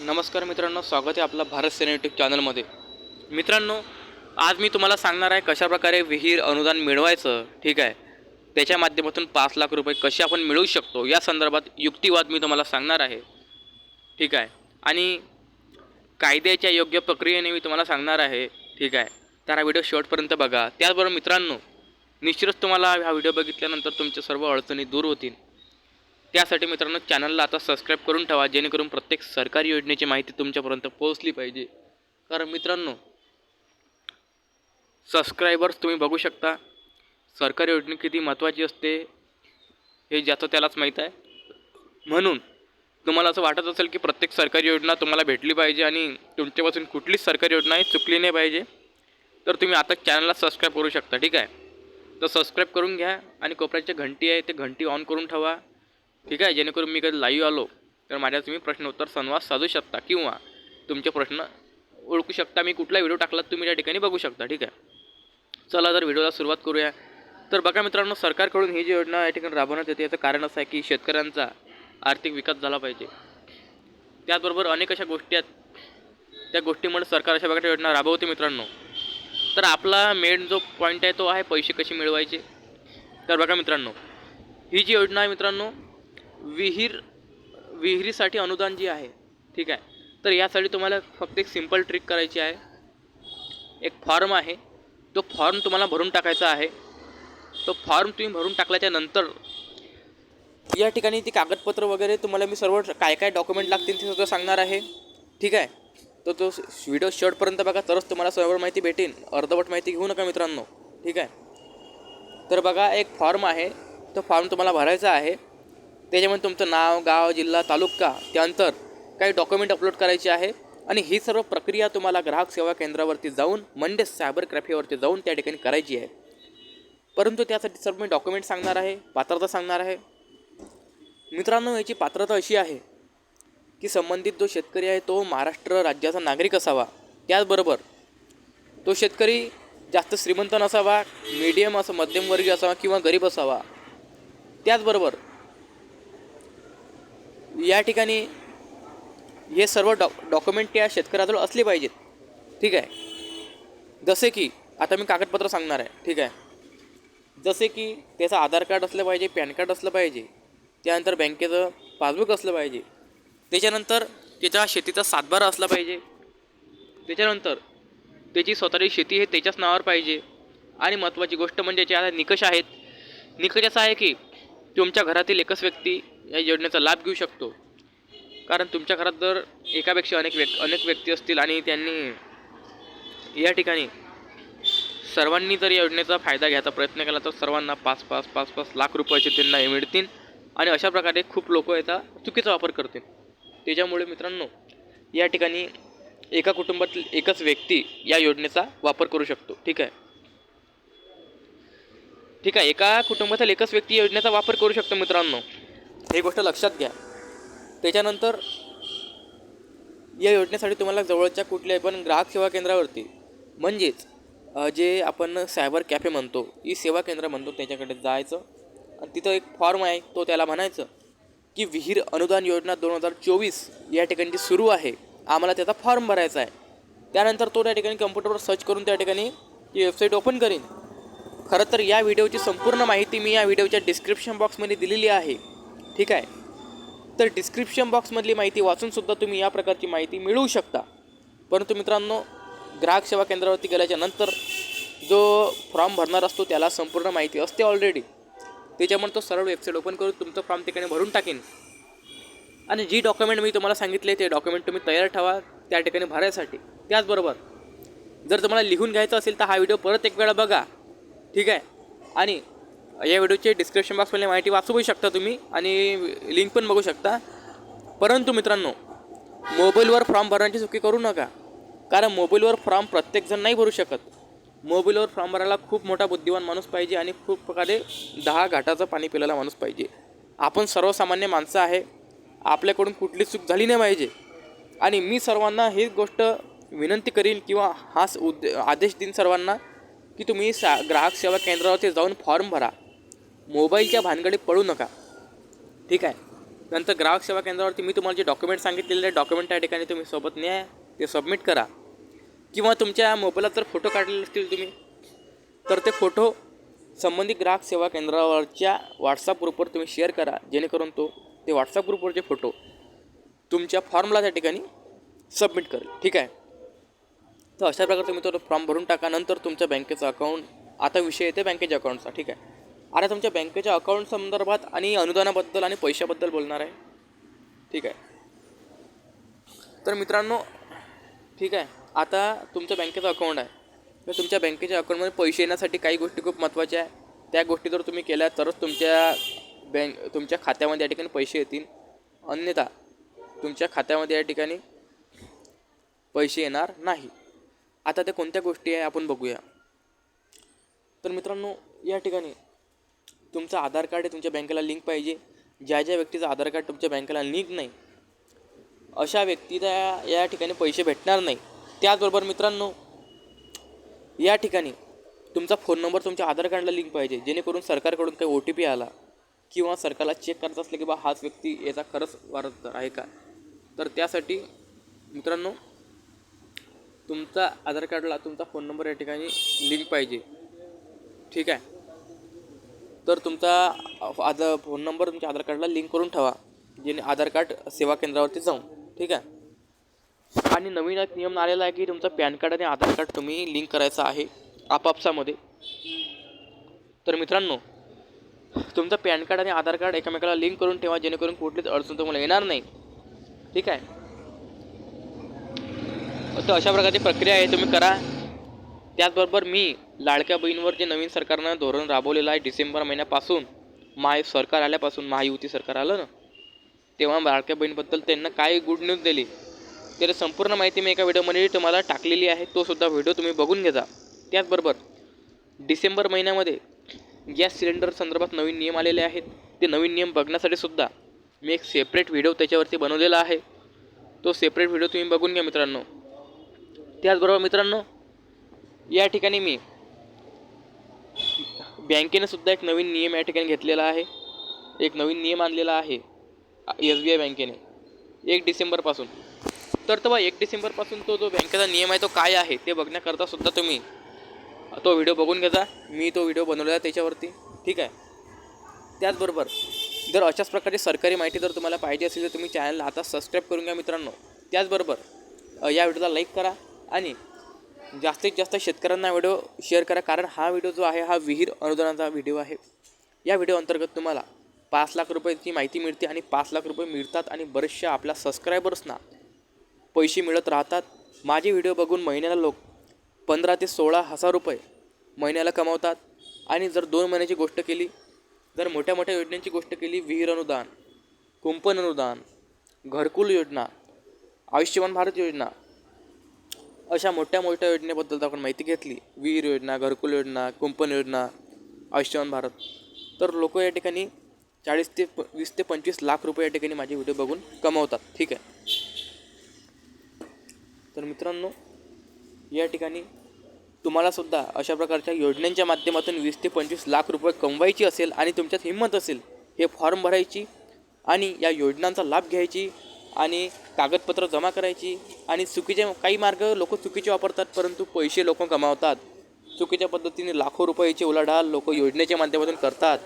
नमस्कार मित्रांनो स्वागत आहे आपला भारत सेना यूट्यूब चॅनलमध्ये मित्रांनो आज मी तुम्हाला सांगणार आहे कशाप्रकारे विहीर अनुदान मिळवायचं ठीक आहे? त्याच्या माध्यमातून पाच लाख रुपये कसे आपण मिळवू शकतो या संदर्भात युक्तिवाद मी तुम्हाला सांगणार आहे ठीक आहे? आणि कायद्याच्या योग्य प्रक्रियेने मी तुम्हाला सांगणार आहे ठीक आहे? तर हा व्हिडिओ शेवटपर्यंत बघा. त्याचबरोबर मित्रांनो निश्चितच तुम्हाला हा व्हिडिओ बघितल्यानंतर तुमच्या सर्व अडचणी दूर होतील. त्यासाठी मित्रांनो चॅनलला आता सबस्क्राईब करून ठेवा जेणेकरून प्रत्येक सरकारी योजनेची माहिती तुमच्यापर्यंत पोहोचली पाहिजे. कारण मित्रांनो सबस्क्रायबर्स तुम्ही बघू शकता सरकारी योजना किती महत्त्वाची असते हे ज्याचं त्यालाच माहीत आहे. म्हणून तुम्हाला असं वाटत असेल की प्रत्येक सरकारी योजना तुम्हाला भेटली पाहिजे आणि तुमच्यापासून कुठलीच सरकारी योजना योजनाही चुकली नाही पाहिजे तर तुम्ही आता चॅनलला सबस्क्राईब करू शकता ठीक आहे? तर सबस्क्राईब करून घ्या आणि कोपऱ्याची घंटी आहे ते घंटी ऑन करून ठेवा. ठीक आहे? जेणेकरून मी कधी लाईव्ह आलो तर माझ्या तुम्ही प्रश्नोत्तर संवाद साधू शकता किंवा तुमचे प्रश्न ओळखू शकता. मी कुठला व्हिडिओ टाकला तुम्ही त्या ठिकाणी बघू शकता ठीक आहे? चला तर व्हिडिओला सुरुवात करूया. तर बघा मित्रांनो सरकारकडून ही जी योजना या ठिकाणी राबवण्यात येते याचं कारण असं आहे की शेतकऱ्यांचा आर्थिक विकास झाला पाहिजे. त्याचबरोबर अनेक अशा गोष्टी आहेत. त्या गोष्टीमुळे सरकार अशा प्रकारच्या योजना राबवते मित्रांनो. तर आपला मेन जो पॉईंट आहे तो आहे पैसे कसे मिळवायचे? तर बघा मित्रांनो ही जी योजना आहे मित्रांनो विहीर विहिरीसाठी अनुदान जी आहे ठीक आहे. तर यासाठी तुम्हाला फक्त एक सिंपल ट्रिक करायची आहे. एक फॉर्म आहे. तो फॉर्म तुम्हाला भरून टाकायचा आहे. तो फॉर्म तुम्ही भरून टाकल्याच्या नंतर या ठिकाणी ती कागदपत्र वगैरे तुम्हाला मी सर्व काय काय डॉक्युमेंट लागतील ते सगळं सांगणार आहे. ठीक आहे? तर तो व्हिडिओ शेवटपर्यंत बघा तरच तुम्हाला सर्व माहिती भेटेल. अर्धवट माहिती घेऊ नका मित्रांनो. ठीक आहे? तर बघा एक फॉर्म आहे. तो फॉर्म तुम्हाला भरायचा आहे. त्याच्यामध्ये तुमचं नाव गाव जिल्हा तालुका त्यानंतर काही डॉक्युमेंट अपलोड करायचे आहे. आणि ही सर्व प्रक्रिया तुम्हाला ग्राहक सेवा केंद्रावरती जाऊन म्हणजे सायबर कॅफेवरती जाऊन त्या ठिकाणी करायची आहे. परंतु त्यासाठी सर्व मी डॉक्युमेंट सांगणार आहे पात्रता सांगणार आहे. मित्रांनो याची पात्रता अशी आहे की संबंधित जो शेतकरी आहे तो महाराष्ट्र राज्याचा नागरिक असावा. त्याचबरोबर तो शेतकरी जास्त श्रीमंत नसावा मीडियम असं मध्यमवर्गीय असावा किंवा गरीब असावा. त्याचबरोबर या ठिकाणी हे सर्व डॉ डॉक्युमेंट या शेतकऱ्याजवळ असले पाहिजेत. ठीक आहे? जसे की आता मी कागदपत्र सांगणार आहे. ठीक आहे? जसे की त्याचं आधार कार्ड असलं पाहिजे पॅन कार्ड असलं पाहिजे त्यानंतर बँकेचं पासबुक असलं पाहिजे त्याच्यानंतर त्याच्या शेतीचा सातबारा असला पाहिजे त्याच्यानंतर त्याची स्वतःची शेती हे त्याच्याच नावावर पाहिजे. आणि महत्त्वाची गोष्ट म्हणजे जे आता निकष आहेत निकष असा आहे की तुमच्या घरातील एकच व्यक्ती या योजनेचा लाभ घेऊ शकतो. कारण तुमच्या घरात जर एकापेक्षा अनेक व्यक् अनेक व्यक्ती असतील आणि त्यांनी या ठिकाणी सर्वांनी जर या योजनेचा फायदा घ्यायचा प्रयत्न केला तर सर्वांना पाच पाच पाच पाच लाख रुपयाचे त्यांना हे मिळतील. आणि अशा प्रकारे खूप लोक याचा चुकीचा वापर करतील. त्याच्यामुळे मित्रांनो या ठिकाणी एका कुटुंबातील एकच व्यक्ती या योजनेचा वापर करू शकतो. ठीक आहे? ठीक आहे. एका कुटुंबातील एकच व्यक्ती योजनेचा वापर करू शकतो मित्रांनो. हे गोष्ट लक्षात घ्या. त्याच्यानंतर या योजनेसाठी तुम्हाला जवळच्या कुठल्याही पण ग्राहक सेवा केंद्रावरती म्हणजेच जे आपण सायबर कॅफे म्हणतो ई सेवा केंद्र म्हणतो त्याच्याकडे जायचं. आणि तिथं एक फॉर्म आहे तो त्याला म्हणायचं की विहीर अनुदान योजना दोन हजार चोवीस या ठिकाणी सुरू आहे. आम्हाला त्याचा फॉर्म भरायचा आहे. त्यानंतर तो त्या ठिकाणी कम्प्युटरवर सर्च करून त्या ठिकाणी ती वेबसाईट ओपन करीन. खरं तर या व्हिडिओची संपूर्ण माहिती मी या व्हिडिओच्या डिस्क्रिप्शन बॉक्समध्ये दिलेली आहे. ठीक आहे? तर डिस्क्रिप्शन बॉक्समधली माहिती वाचूनसुद्धा तुम्ही या प्रकारची माहिती मिळवू शकता. परंतु मित्रांनो ग्राहक सेवा केंद्रावरती गेल्याच्यानंतर जो फॉर्म भरणार असतो त्याला संपूर्ण माहिती असते ऑलरेडी त्याच्यामुळे तो सरळ वेबसाईट ओपन करून तुमचं फॉर्म ठिकाणी भरून टाकेन. आणि जी डॉक्युमेंट मी तुम्हाला सांगितले ते डॉक्युमेंट तुम्ही तयार ठेवा त्या ठिकाणी भरायसाठी. त्याचबरोबर जर तुम्हाला लिहून घ्यायचं असेल तर हा व्हिडिओ परत एक वेळा बघा. ठीक आहे? आणि या व्हिडिओचे डिस्क्रिप्शन बॉक्समध्ये माहिती वाचू शकता तुम्ही आणि लिंक पण बघू शकता. परंतु मित्रांनो मोबाईलवर फॉर्म भरण्याची चुकी करू नका. कारण मोबाईलवर फॉर्म प्रत्येकजण नाही भरू शकत. मोबाईलवर फॉर्म भरायला खूप मोठा बुद्धिवान माणूस पाहिजे आणि खूप प्रकारे दहा घाटाचं पाणी पिलेला माणूस पाहिजे. आपण सर्वसामान्य माणसं आहे. आपल्याकडून कुठली चूक झाली नाही पाहिजे. आणि मी सर्वांना ही गोष्ट विनंती करीन किंवा हाच उद् आदेश देईन सर्वांना की तुम्ही सा ग्राहक सेवा केंद्रावरती जाऊन फॉर्म भरा. मोबाईलच्या भानगडीत पडू नका. ठीक आहे? नंतर ग्राहक सेवा केंद्रावरती मी तुम्हाला जे डॉक्युमेंट सांगितलेले डॉक्युमेंट त्या ठिकाणी तुम्ही सोबत न्या ते सबमिट करा. किंवा तुमच्या मोबाईलात जर फोटो काढलेले असतील तुम्ही तर ते फोटो संबंधित ग्राहक सेवा केंद्रावरच्या व्हॉट्सअप ग्रुपवर तुम्ही शेअर करा. जेणेकरून तो ते व्हॉट्सअप ग्रुपवरचे फोटो तुमच्या फॉर्मला त्या ठिकाणी सबमिट करेल. ठीक आहे? तर अशा प्रकारे तुम्ही तो फॉर्म भरून टाका. नंतर तुमच्या बँकेचं अकाउंट आता विषय येते बँकेच्या अकाउंटचा ठीक आहे? आता तुमच्या बँकेच्या अकाउंट संदर्भात आणि अनुदानाबद्दल आणि पैशाबद्दल बोलणार आहे. ठीक आहे. तर मित्रांनो ठीक आहे. आता तुमच्या बँकेचं अकाउंट आहे. तर तुमच्या बँकेच्या अकाउंटमध्ये पैसे येण्यासाठी काही गोष्टी खूप महत्त्वाच्या आहे. त्या गोष्टी जर तुम्ही केल्या तरच तुमच्या बँक तुमच्या खात्यामध्ये या ठिकाणी पैसे येतील. अन्यथा तुमच्या खात्यामध्ये या ठिकाणी पैसे येणार नाही. आता त्या कोणत्या गोष्टी आहे आपण बघूया. तर मित्रांनो या ठिकाणी तुमचं आधार कार्ड हे तुमच्या बँकेला लिंक पाहिजे. ज्या ज्या व्यक्तीचं आधार कार्ड तुमच्या बँकेला लिंक नाही अशा व्यक्तीला या ठिकाणी पैसे भेटणार नाही. त्याचबरोबर मित्रांनो या ठिकाणी तुमचा फोन नंबर तुमच्या आधार कार्डला लिंक पाहिजे. जेणेकरून सरकारकडून काही ओ टी पी आला किंवा सरकारला चेक करत असलं की बा हाच व्यक्ती याचा खरंच वारसदार आहे का? तर त्यासाठी मित्रांनो तुमचा आधार कार्डला तुमचा फोन नंबर या ठिकाणी लिंक पाहिजे. ठीक आहे? तर तुमचा आधार फोन नंबर तुमच्या आधार कार्डला लिंक करून ठेवा जेणे आधार कार्ड सेवा केंद्रावरती जाऊन ठीक आहे? आणि नवीन एक नियम आलेला आहे की तुमचं पॅन कार्ड आणि आधार कार्ड तुम्ही लिंक करायचं आहे आपापसामध्ये. तर मित्रांनो तुमचं पॅन कार्ड आणि आधार कार्ड एकमेकाला लिंक करून ठेवा जेणेकरून कुठलीच अडचण तुम्हाला येणार नाही ठीक आहे? तर अशा प्रकारची प्रक्रिया आहे तुम्ही करा. त्याचबरोबर मी लाडक्या बहीणवर जे नवीन सरकारनं धोरण राबवलेलं आहे डिसेंबर महिन्यापासून महा सरकार आल्यापासून महायुती सरकार आलं ना तेव्हा लाडक्या बहीणबद्दल त्यांना काय गुड न्यूज दिली? त्याची संपूर्ण माहिती मी एका व्हिडिओमध्ये तुम्हाला टाकलेली आहे तो सुद्धा व्हिडिओ तुम्ही बघून घेजा. त्याचबरोबर डिसेंबर महिन्यामध्ये गॅस सिलेंडर संदर्भात नवीन नियम आलेले आहेत ते नवीन नियम बघण्यासाठी सुद्धा मी एक सेपरेट व्हिडिओ त्याच्यावरती बनवलेला आहे. तो सेपरेट व्हिडिओ तुम्ही बघून घ्या मित्रांनो. त्याचबरोबर मित्रांनो या ठिकाणी मी बँकेनं सुद्धा एक नवीन नियम या ठिकाणी घेतलेला आहे. एक नवीन नियम आणलेला आहे. एस बी आय बँकेने. एक डिसेंबरपासून. तर तेव्हा एक डिसेंबरपासून तो जो बँकेचा नियम आहे तो काय आहे ते बघण्याकरता सुद्धा तुम्ही तो व्हिडिओ बघून घ्यायचा मी तो व्हिडिओ बनवलेला आहे त्याच्यावरती. ठीक आहे? त्याचबरोबर जर अशाच प्रकारची सरकारी माहिती जर तुम्हाला पाहिजे असेल तर तुम्ही चॅनलला आता सबस्क्राईब करून घ्या मित्रांनो. त्याचबरोबर या व्हिडिओला लाईक करा आणि जास्तीत जास्त शेतकऱ्यांना व्हिडिओ शेअर करा कारण हा व्हिडिओ जो आहे हा विहीर अनुदानाचा व्हिडिओ आहे. या व्हिडिओ अंतर्गत तुम्हाला पाच लाख रुपयाची माहिती मिळते आणि पाच लाख रुपये मिळतात आणि बरेचशा आपल्या सबस्क्रायबर्सना पैसे मिळत राहतात. माझे व्हिडिओ बघून महिन्याला लोक पंधरा ते सोळा हजार रुपये महिन्याला कमावतात. आणि जर दोन महिन्याची गोष्ट केली जर मोठ्या मोठ्या योजनांची गोष्ट केली विहीर अनुदान कुंपण अनुदान घरकुल योजना आयुष्यमान भारत योजना अशा मोठ्या मोठ्या योजनेबद्दल आपण माहिती घेतली. विहीर योजना घरकुल योजना कुंपण योजना आयुष्यमान भारत. तर लोक या ठिकाणी चाळीस ते प वीस ते पंचवीस लाख रुपये या ठिकाणी माझे व्हिडिओ बघून कमवतात. ठीक आहे? तर मित्रांनो या ठिकाणी तुम्हाला सुद्धा अशा प्रकारच्या योजनांच्या माध्यमातून वीस ते पंचवीस लाख रुपये कमवायची असेल आणि तुमच्यात हिंमत असेल हे फॉर्म भरायची आणि या योजनांचा लाभ घ्यायची आणि कागदपत्र जमा करायची आणि चुकीचे काही मार्ग लोक चुकीचे वापरतात परंतु पैसे लोक कमावतात. चुकीच्या पद्धतीने लाखो रुपयाची उलाढाल लोक योजनेच्या माध्यमातून करतात.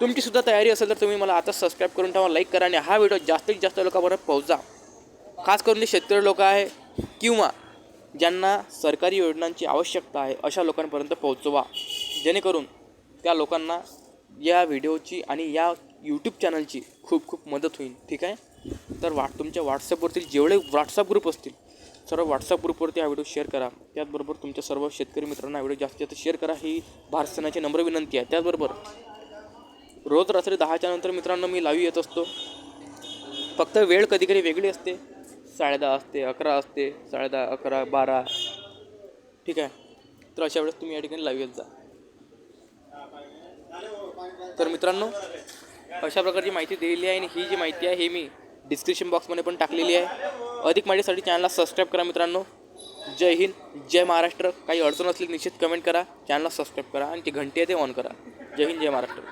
तुमचीसुद्धा तयारी असेल तर तुम्ही मला आता सबस्क्राईब करून ठेवा लाईक करा आणि हा व्हिडिओ जास्तीत जास्त लोकांपर्यंत पोहोचा खास करून जे शेतकरी लोक आहे किंवा ज्यांना सरकारी योजनांची आवश्यकता आहे अशा लोकांपर्यंत पोहोचवा. जेणेकरून त्या लोकांना या व्हिडिओची आणि या यूट्यूब चॅनलची खूप खूप मदत होईल. ठीक आहे? तर वा तुमच्या व्हॉट्सअपवरतील जेवढे व्हॉट्सअप ग्रुप असतील सर्व व्हॉट्सअप ग्रुपवरती हा व्हिडिओ शेअर करा. त्याचबरोबर तुमच्या सर्व शेतकरी मित्रांना हा व्हिडिओ जास्तीत जास्त शेअर करा. ही भारत सेनाची नम्र विनंती आहे. त्याचबरोबर रोज रात्री दहाच्या नंतर मित्रांनो मी लाईव्ह येत असतो. फक्त वेळ कधी कधी वेगळी असते. साडेदहा असते अकरा असते साडेदहा अकरा बारा. ठीक आहे? तर अशा वेळेस तुम्ही या ठिकाणी लाईव्ह येत जा. तर मित्रांनो अशा प्रकारची माहिती दिलेली आहे आणि ही जी माहिती आहे हे मी डिस्क्रिप्शन बॉक्समध्ये पण टाकलेली आहे. अधिक माहितीसाठी चॅनलला सबस्क्राईब करा मित्रांनो. जय हिंद जय महाराष्ट्र. काही अडचण असली निश्चित कमेंट करा. चॅनलला सबस्क्राईब करा आणि ती घंटी आहे ते ऑन करा. जय हिंद जय महाराष्ट्र.